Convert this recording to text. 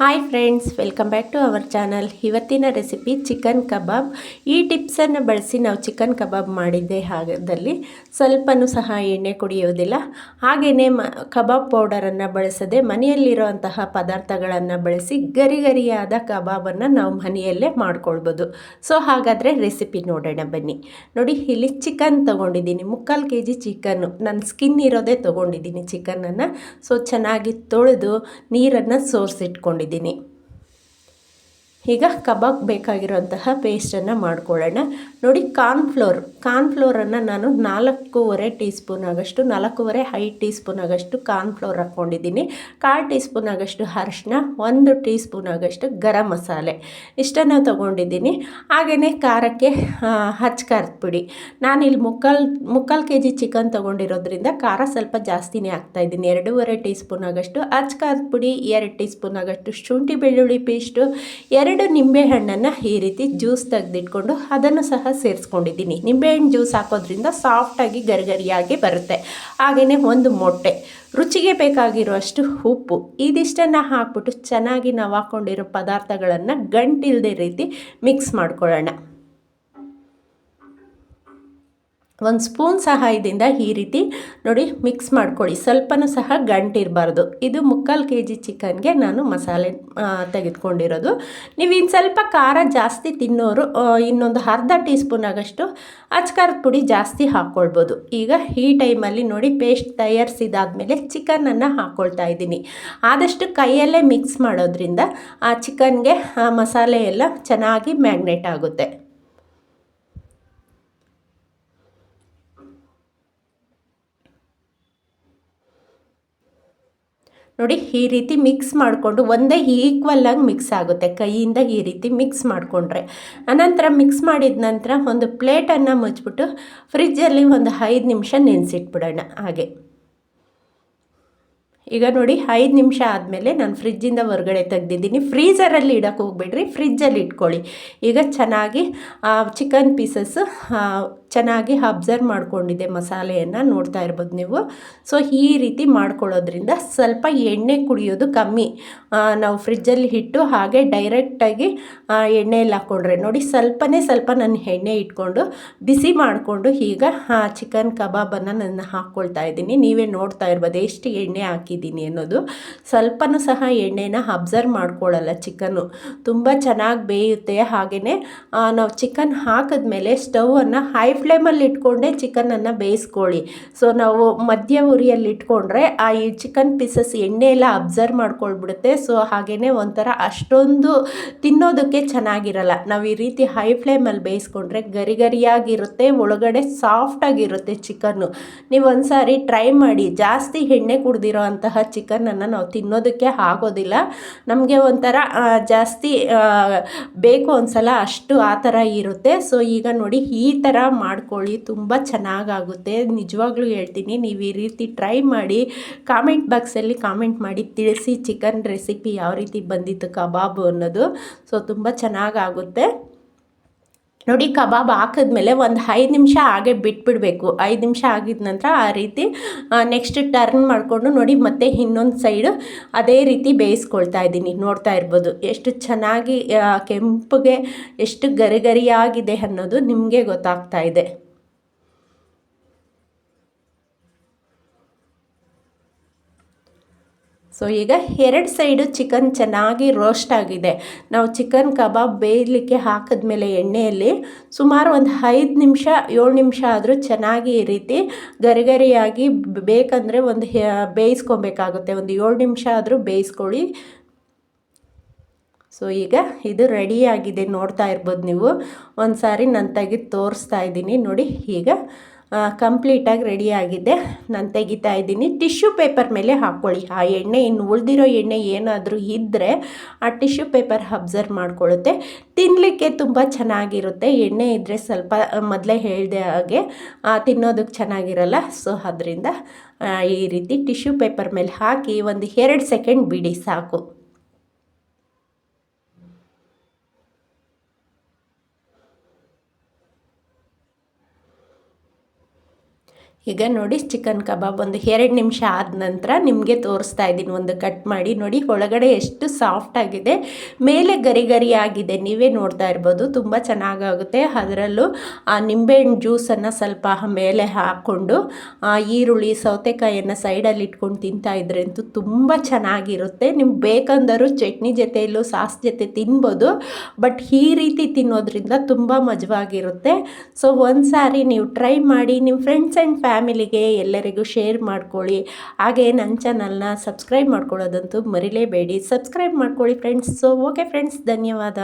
Hi friends welcome back to our channel ಇವತ್ತಿನ recipe chicken kebab ಈ ಟಿಪ್ಸನ್ನು ಬಳಸಿ ನಾವು ಚಿಕನ್ ಕಬಾಬ್ ಮಾಡಿದ್ದೆ ಹಾಗದಲ್ಲಿ. ಸ್ವಲ್ಪನೂ ಸಹ ಎಣ್ಣೆ ಕುಡಿಯೋದಿಲ್ಲ. ಹಾಗೆಯೇ ಮ ಕಬಾಬ್ ಪೌಡರನ್ನು ಬಳಸದೆ ಮನೆಯಲ್ಲಿರುವಂತಹ ಪದಾರ್ಥಗಳನ್ನು ಬಳಸಿ ಗರಿ ಗರಿಯಾದ ಕಬಾಬನ್ನು ನಾವು ಮನೆಯಲ್ಲೇ ಮಾಡ್ಕೊಳ್ಬೋದು. ಸೊ ಹಾಗಾದರೆ ರೆಸಿಪಿ ನೋಡೋಣ ಬನ್ನಿ. ನೋಡಿ, ಇಲ್ಲಿ ಚಿಕನ್ ತೊಗೊಂಡಿದ್ದೀನಿ. ಮುಕ್ಕಾಲು ಕೆ ಜಿ ಚಿಕನ್ನು ನನ್ನ ಸ್ಕಿನ್ ಇರೋದೇ ತೊಗೊಂಡಿದ್ದೀನಿ ಚಿಕನನ್ನು ಸೊ ಚೆನ್ನಾಗಿ ತೊಳೆದು ನೀರನ್ನು ಸೋರಿಸಿಟ್ಕೊಂಡಿದ್ದೀನಿ. ಇದ್ದೀನಿ ಈಗ ಕಬಾಬ್ ಬೇಕಾಗಿರುವಂತಹ ಪೇಸ್ಟನ್ನು ಮಾಡ್ಕೊಳ್ಳೋಣ. ನೋಡಿ ಕಾರ್ನ್ಫ್ಲೋರ್ ಕಾರ್ನ್ಫ್ಲೋರನ್ನು ನಾನು ನಾಲ್ಕೂವರೆ ಟೀ ಸ್ಪೂನ್ ಆಗಷ್ಟು, ನಾಲ್ಕೂವರೆ ಹೈ ಟೀ ಸ್ಪೂನ್ ಆಗಷ್ಟು ಕಾರ್ನ್ಫ್ಲೋರ್ ಹಾಕ್ಕೊಂಡಿದ್ದೀನಿ. ಕಾಲು ಟೀ ಸ್ಪೂನ್ ಆಗಷ್ಟು ಅರಿಶಿನ ಒಂದು ಟೀ ಸ್ಪೂನ್ ಆಗಷ್ಟು ಗರಂ ಮಸಾಲೆ. ಇಷ್ಟನ್ನು ತೊಗೊಂಡಿದ್ದೀನಿ. ಹಾಗೆಯೇ ಖಾರಕ್ಕೆ ಕಾರದ ಪುಡಿ. ನಾನಿಲ್ಲಿ ಮುಕ್ಕಾಲು ಮುಕ್ಕಾಲು ಕೆ ಜಿ ಚಿಕನ್ ತೊಗೊಂಡಿರೋದ್ರಿಂದ ಖಾರ ಸ್ವಲ್ಪ ಜಾಸ್ತಿನೇ ಹಾಕ್ತಾಯಿದ್ದೀನಿ ಎರಡೂವರೆ ಟೀ ಸ್ಪೂನ್ ಆಗಷ್ಟು ಹಚ್ಚ ಕಾರದ ಪುಡಿ, ಎರಡು ಟೀ ಸ್ಪೂನ್ ಆಗಷ್ಟು ಶುಂಠಿ ಬೆಳ್ಳುಳ್ಳಿ ಪೇಸ್ಟು ಎರಡು ಎರಡು ನಿಂಬೆಹಣ್ಣನ್ನು ಈ ರೀತಿ ಜ್ಯೂಸ್ ತೆಗೆದಿಟ್ಕೊಂಡು ಅದನ್ನು ಸಹ ಸೇರಿಸ್ಕೊಂಡಿದ್ದೀನಿ. ನಿಂಬೆಹಣ್ಣು ಜ್ಯೂಸ್ ಹಾಕೋದ್ರಿಂದ ಸಾಫ್ಟಾಗಿ ಗರಿಗರಿಯಾಗಿ ಬರುತ್ತೆ. ಹಾಗೆಯೇ ಒಂದು ಮೊಟ್ಟೆ. ರುಚಿಗೆ ಬೇಕಾಗಿರುವಷ್ಟು ಉಪ್ಪು. ಇದಿಷ್ಟನ್ನು ಹಾಕ್ಬಿಟ್ಟು ಚೆನ್ನಾಗಿ ನಾವು ಹಾಕ್ಕೊಂಡಿರೋ ಪದಾರ್ಥಗಳನ್ನು ಗಂಟಿಲ್ಲದೆ ರೀತಿ ಮಿಕ್ಸ್ ಮಾಡ್ಕೊಳ್ಳೋಣ. ಒಂದು ಸ್ಪೂನ್ ಸಹಾಯದಿಂದ ಈ ರೀತಿ ನೋಡಿ ಮಿಕ್ಸ್ ಮಾಡ್ಕೊಳ್ಳಿ. ಸ್ವಲ್ಪನೂ ಸಹ ಗಂಟಿರಬಾರ್ದು. ಇದು ಮುಕ್ಕಾಲು ಕೆ ಜಿ ಚಿಕನ್ಗೆ ನಾನು ಮಸಾಲೆ ತೆಗೆದುಕೊಂಡಿರೋದು. ನೀವು ಇನ್ನು ಸ್ವಲ್ಪ ಖಾರ ಜಾಸ್ತಿ ತಿನ್ನೋರು ಇನ್ನೊಂದು ಅರ್ಧ ಟೀ ಸ್ಪೂನ್ ಆಗಷ್ಟು ಅಚ್ಕಾರದ ಪುಡಿ ಜಾಸ್ತಿ ಹಾಕ್ಕೊಳ್ಬೋದು ಈಗ ಈ ಟೈಮಲ್ಲಿ ನೋಡಿ ಪೇಸ್ಟ್ ತಯಾರಿಸಿದಾದ್ಮೇಲೆ ಚಿಕನನ್ನು ಹಾಕ್ಕೊಳ್ತಾ ಇದ್ದೀನಿ. ಆದಷ್ಟು ಕೈಯಲ್ಲೇ ಮಿಕ್ಸ್ ಮಾಡೋದ್ರಿಂದ ಆ ಚಿಕನ್ಗೆ ಮಸಾಲೆ ಎಲ್ಲ ಚೆನ್ನಾಗಿ ಮ್ಯಾಗ್ನೆಟ್ ಆಗುತ್ತೆ. ನೋಡಿ, ಈ ರೀತಿ ಮಿಕ್ಸ್ ಮಾಡಿಕೊಂಡು ಒಂದೇ ಈಕ್ವಲ್ಲಾಗಿ ಮಿಕ್ಸ್ ಆಗುತ್ತೆ. ಕೈಯಿಂದ ಈ ರೀತಿ ಮಿಕ್ಸ್ ಮಾಡಿಕೊಂಡ್ರೆ. ಅನಂತರ ಮಿಕ್ಸ್ ಮಾಡಿದ ನಂತರ ಒಂದು ಪ್ಲೇಟನ್ನು ಮುಚ್ಚಿಬಿಟ್ಟು ಫ್ರಿಜ್ಜಲ್ಲಿ ಒಂದು ಐದು ನಿಮಿಷ ನೆನೆಸಿಟ್ಬಿಡೋಣ. ಹಾಗೆ. ಈಗ ನೋಡಿ ಐದು ನಿಮಿಷ ಆದಮೇಲೆ ನಾನು ಫ್ರಿಜ್ಜಿಂದ ಹೊರಗಡೆ ತೆಗ್ದಿದ್ದೀನಿ. ಫ್ರೀಝರಲ್ಲಿ ಇಡೋಕ್ಕೆ ಹೋಗ್ಬೇಡ್ರಿ. ಫ್ರಿಜ್ಜಲ್ಲಿ ಇಟ್ಕೊಳ್ಳಿ. ಈಗ ಚೆನ್ನಾಗಿ ಚಿಕನ್ ಪೀಸಸ್ ಚೆನ್ನಾಗಿ ಅಬ್ಸರ್ವ್ ಮಾಡ್ಕೊಂಡಿದೆ ಮಸಾಲೆಯನ್ನು ನೋಡ್ತಾ ಇರ್ಬೋದು ನೀವು. ಸೊ ಈ ರೀತಿ ಮಾಡ್ಕೊಳ್ಳೋದ್ರಿಂದ ಸ್ವಲ್ಪ ಎಣ್ಣೆ ಕುಡಿಯೋದು ಕಮ್ಮಿ. ನಾವು ಫ್ರಿಜ್ಜಲ್ಲಿ ಇಟ್ಟು ಹಾಗೆ ಡೈರೆಕ್ಟಾಗಿ ಎಣ್ಣೆಯಲ್ಲಿ ಹಾಕ್ಕೊಂಡ್ರೆ ನೋಡಿ ಸ್ವಲ್ಪನೇ ಸ್ವಲ್ಪ ನಾನು ಎಣ್ಣೆ ಇಟ್ಕೊಂಡು ಬಿಸಿ ಮಾಡಿಕೊಂಡು ಈಗ ಚಿಕನ್ ಕಬಾಬನ್ನು ನಾನು ಹಾಕ್ಕೊಳ್ತಾ ಇದ್ದೀನಿ. ನೀವೇ ನೋಡ್ತಾ ಇರ್ಬೋದು ಎಷ್ಟು ಎಣ್ಣೆ ಹಾಕಿದ್ದೀನಿ ಅನ್ನೋದು. ಸ್ವಲ್ಪನೂ ಸಹ ಎಣ್ಣೆನ ಅಬ್ಸರ್ವ್ ಮಾಡ್ಕೊಳ್ಳಲ್ಲ ಚಿಕನ್ನು ತುಂಬ ಚೆನ್ನಾಗಿ ಬೇಯುತ್ತೆ. ಹಾಗೆಯೇ ನಾವು ಚಿಕನ್ ಹಾಕಿದ್ಮೇಲೆ ಸ್ಟವನ್ನು ಹೈ ಫ್ಲೇಮಲ್ಲಿ ಇಟ್ಕೊಂಡೇ ಚಿಕನನ್ನು ಬೇಯಿಸ್ಕೊಳ್ಳಿ. ಸೊ ನಾವು ಮಧ್ಯ ಉರಿಯಲ್ಲಿ ಇಟ್ಕೊಂಡ್ರೆ ಆ ಈ ಚಿಕನ್ ಪೀಸಸ್ ಎಣ್ಣೆ ಎಲ್ಲ ಅಬ್ಸರ್ವ್ ಮಾಡ್ಕೊಳ್ಬಿಡುತ್ತೆ. ಸೊ ಹಾಗೆಯೇ ಒಂಥರ ಅಷ್ಟೊಂದು ತಿನ್ನೋದಕ್ಕೆ ಚೆನ್ನಾಗಿರಲ್ಲ. ನಾವು ಈ ರೀತಿ ಹೈ ಫ್ಲೇಮಲ್ಲಿ ಬೇಯಿಸ್ಕೊಂಡ್ರೆ ಗರಿ ಗರಿಯಾಗಿರುತ್ತೆ ಒಳಗಡೆ ಸಾಫ್ಟಾಗಿರುತ್ತೆ ಚಿಕನ್ನು ನೀವು ಒಂದು ಸಾರಿ ಟ್ರೈ ಮಾಡಿ, ಜಾಸ್ತಿ ಎಣ್ಣೆ ಕುಡ್ದಿರೋ ಚಿಕನನ್ನು ನಾವು ತಿನ್ನೋದಕ್ಕೆ ಆಗೋದಿಲ್ಲ. ನಮಗೆ ಒಂಥರ ಜಾಸ್ತಿ ಬೇಕು ಒಂದ್ಸಲ ಅಷ್ಟು ಆ ಥರ ಇರುತ್ತೆ. ಸೊ, ಈಗ ನೋಡಿ ಈ ಥರ ಮಾಡ್ಕೊಳ್ಳಿ, ತುಂಬ ಚೆನ್ನಾಗಾಗುತ್ತೆ. ನಿಜವಾಗ್ಲೂ ಹೇಳ್ತೀನಿ, ನೀವು ಈ ರೀತಿ ಟ್ರೈ ಮಾಡಿ, ಕಾಮೆಂಟ್ ಬಾಕ್ಸಲ್ಲಿ ಕಾಮೆಂಟ್ ಮಾಡಿ ತಿಳಿಸಿ ಚಿಕನ್ ರೆಸಿಪಿ ಯಾವ ರೀತಿ ಬಂದಿತ್ತು ಕಬಾಬು ಅನ್ನೋದು. ಸೊ, ತುಂಬ ಚೆನ್ನಾಗಾಗುತ್ತೆ. ನೋಡಿ, ಕಬಾಬ್ ಹಾಕಿದ್ಮೇಲೆ ಒಂದು ಐದು ನಿಮಿಷ ಹಾಗೆ ಬಿಟ್ಬಿಡಬೇಕು. ಐದು ನಿಮಿಷ ಆಗಿದ ನಂತರ ಆ ರೀತಿ ನೆಕ್ಸ್ಟ್ ಟರ್ನ್ ಮಾಡಿಕೊಂಡು ನೋಡಿ, ಮತ್ತೆ ಇನ್ನೊಂದು ಸೈಡು ಅದೇ ರೀತಿ ಬೇಯಿಸ್ಕೊಳ್ತಾ ಇದ್ದೀನಿ. ನೋಡ್ತಾ ಇರ್ಬೋದು, ಎಷ್ಟು ಚೆನ್ನಾಗಿ ಕೆಂಪಗೆ ಎಷ್ಟು ಗರಿಗರಿಯಾಗಿದೆ ಅನ್ನೋದು ನಿಮಗೆ ಗೊತ್ತಾಗ್ತಾ ಇದೆ. ಸೊ ಈಗ ಎರಡು ಸೈಡು ಚಿಕನ್ ಚೆನ್ನಾಗಿ ರೋಸ್ಟ್ ಆಗಿದೆ. ನಾವು ಚಿಕನ್ ಕಬಾಬ್ ಬೇಯಲಿಕ್ಕೆ ಹಾಕಿದ್ಮೇಲೆ ಎಣ್ಣೆಯಲ್ಲಿ ಸುಮಾರು ಒಂದು ಐದು ನಿಮಿಷ, ಏಳು ನಿಮಿಷ ಆದರೂ ಚೆನ್ನಾಗಿ ಈ ರೀತಿ ಗರಿಗರಿಯಾಗಿ ಬೇಕಂದರೆ ಒಂದು ಬೇಯಿಸ್ಕೊಬೇಕಾಗುತ್ತೆ. ಒಂದು ಏಳು ನಿಮಿಷ ಆದರೂ ಬೇಯಿಸ್ಕೊಳ್ಳಿ. ಸೊ ಈಗ ಇದು ರೆಡಿಯಾಗಿದೆ ನೋಡ್ತಾ ಇರ್ಬೋದು ನೀವು. ಒಂದು ಸಾರಿ ನಾನು ತೆಗೆದು ತೋರಿಸ್ತಾ ಇದ್ದೀನಿ. ನೋಡಿ, ಈಗ ಕಂಪ್ಲೀಟಾಗಿ ರೆಡಿಯಾಗಿದೆ ನಾನು ತೆಗಿತಾ ಇದ್ದೀನಿ. ಟಿಶ್ಯೂ ಪೇಪರ್ ಮೇಲೆ ಹಾಕ್ಕೊಳ್ಳಿ. ಆ ಎಣ್ಣೆ ಇನ್ನು ಉಳಿದಿರೋ ಎಣ್ಣೆ ಏನಾದರೂ ಇದ್ದರೆ ಆ ಟಿಶ್ಯೂ ಪೇಪರ್ ಅಬ್ಸರ್ವ್ ಮಾಡ್ಕೊಳ್ಳುತ್ತೆ. ತಿನ್ನಲಿಕ್ಕೆ ತುಂಬ ಚೆನ್ನಾಗಿರುತ್ತೆ. ಎಣ್ಣೆ ಇದ್ದರೆ ಸ್ವಲ್ಪ ಮೊದಲೇ ಹೇಳಿದೆ ಹಾಗೆ ತಿನ್ನೋದಕ್ಕೆ ಚೆನ್ನಾಗಿರಲ್ಲ. ಸೊ ಅದರಿಂದ ಈ ರೀತಿ ಟಿಶ್ಯೂ ಪೇಪರ್ ಮೇಲೆ ಹಾಕಿ ಒಂದು ಎರಡು ಸೆಕೆಂಡ್ ಬಿಡಿ ಸಾಕು. ಈಗ ನೋಡಿ ಚಿಕನ್ ಕಬಾಬ್ ಒಂದು ಎರಡು ನಿಮಿಷ ಆದ ನಂತರ ನಿಮಗೆ ತೋರಿಸ್ತಾ ಇದ್ದೀನಿ. ಒಂದು ಕಟ್ ಮಾಡಿ ನೋಡಿ, ಒಳಗಡೆ ಎಷ್ಟು ಸಾಫ್ಟ್ ಆಗಿದೆ. ಮೇಲೆ ಗರಿ ಗರಿ ಆಗಿದೆ. ನೀವೇ ನೋಡ್ತಾ ಇರ್ಬೋದು, ತುಂಬ ಚೆನ್ನಾಗಾಗುತ್ತೆ. ಅದರಲ್ಲೂ, ಆ, ನಿಂಬೆಹಣ್ಣು ಜ್ಯೂಸನ್ನು ಸ್ವಲ್ಪ ಮೇಲೆ ಹಾಕ್ಕೊಂಡು ಈರುಳ್ಳಿ, ಸೌತೆಕಾಯಿಯನ್ನು ಸೈಡಲ್ಲಿ ಇಟ್ಕೊಂಡು ತಿಂತಾ ಅಂತೂ ತುಂಬ ಚೆನ್ನಾಗಿರುತ್ತೆ. ನಿಮ್ಗೆ ಬೇಕಂದರೂ ಚಟ್ನಿ ಜೊತೆಯಲ್ಲೂ ಸಾಸ್ ಜೊತೆ ತಿನ್ಬೋದು, ಬಟ್ ಈ ರೀತಿ ತಿನ್ನೋದ್ರಿಂದ ತುಂಬ ಮಜವಾಗಿರುತ್ತೆ. ಸೊ ಒಂದು ಸಾರಿ ನೀವು ಟ್ರೈ ಮಾಡಿ ನಿಮ್ಮ ಫ್ರೆಂಡ್ಸ್ ಆ್ಯಂಡ್ ಫ್ಯಾಮಿಲಿಗೆ ಎಲ್ಲರಿಗೂ ಶೇರ್ ಮಾಡ್ಕೊಳ್ಳಿ. ಹಾಗೆ ನನ್ನ ಚಾನಲ್ನ ಸಬ್ಸ್ಕ್ರೈಬ್ ಮಾಡ್ಕೊಳ್ಳೋದಂತೂ ಮರಿಲೇಬೇಡಿ. ಸಬ್ಸ್ಕ್ರೈಬ್ ಮಾಡ್ಕೊಳ್ಳಿ ಫ್ರೆಂಡ್ಸ್. ಸೊ ಓಕೆ ಫ್ರೆಂಡ್ಸ್ ಧನ್ಯವಾದ.